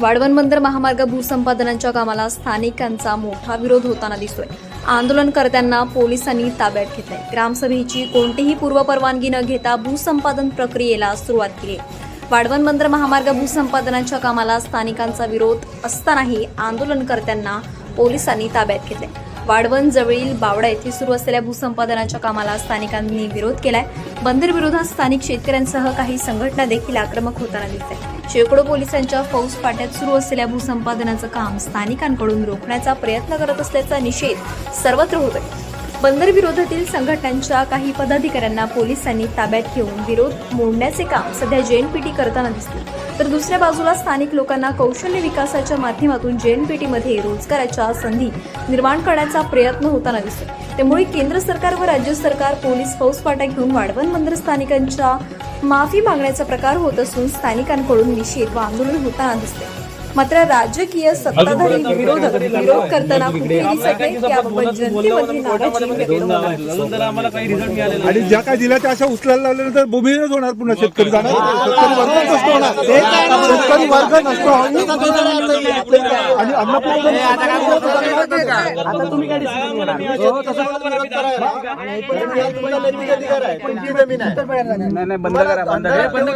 वाढवण बंदर महामार्ग भूसंपादनाच्या कामाला स्थानिकांचा मोठा विरोध होताना दिसतोय. आंदोलनकर्त्यांना पोलिसांनी ताब्यात घेतलंय. ग्रामसभेची कोणतीही पूर्वपरवानगी न घेता भूसंपादन प्रक्रियेला सुरुवात केली. वाढवण बंदर महामार्ग भूसंपादनाच्या कामाला स्थानिकांचा विरोध असतानाही आंदोलनकर्त्यांना पोलिसांनी ताब्यात घेतले वाढवण जवळील बावडा येथे सुरू असलेल्या भूसंपादनाच्या कामाला स्थानिकांनी विरोध केलाय. बंदर विरोधात स्थानिक शेतकऱ्यांसह काही संघटना देखील आक्रमक होताना दिसत शेकडो पोलिसांच्या फौज फाट्यात सुरू असलेल्या भूसंपादनाचं काम स्थानिकांकडून रोखण्याचा प्रयत्न करत असल्याचा निषेध सर्वत्र होतोय. बंदर विरोधातील संघटनांच्या काही पदाधिकाऱ्यांना पोलिसांनी ताब्यात घेऊन विरोध मोडण्याचे काम सध्या जेएनपीटी करताना दिसते तर दुसऱ्या बाजूला स्थानिक लोकांना कौशल्य विकासाच्या माध्यमातून जेएनपीटीमध्ये रोजगाराच्या संधी निर्माण करण्याचा प्रयत्न होताना दिसतो त्यामुळे केंद्र सरकार व राज्य सरकार पोलीस फौजफाटा घेऊन वाढवण बंदर स्थानिकांच्या माफी मागण्याचा प्रकार होत असून स्थानिकांकडून निषेध व आंदोलन होताना दिसते मात्र राजकीय सत्ताधारी विरोधक विरोध करताना कुठेही दिसत नाही याबाबत नाराजी व्यक्त मिळालेला आणि ज्या काय दिल्या त्या अशा उचलायला लावल्यानंतर भूमिहीनच होणार पुन्हा शेतकरी जाणार शेतकरी वर्ग नष्ट होणार शेतकरी वर्ग नष्ट होणार आणि अन्नपूर्णा नाही नाही बंद करा बंद करा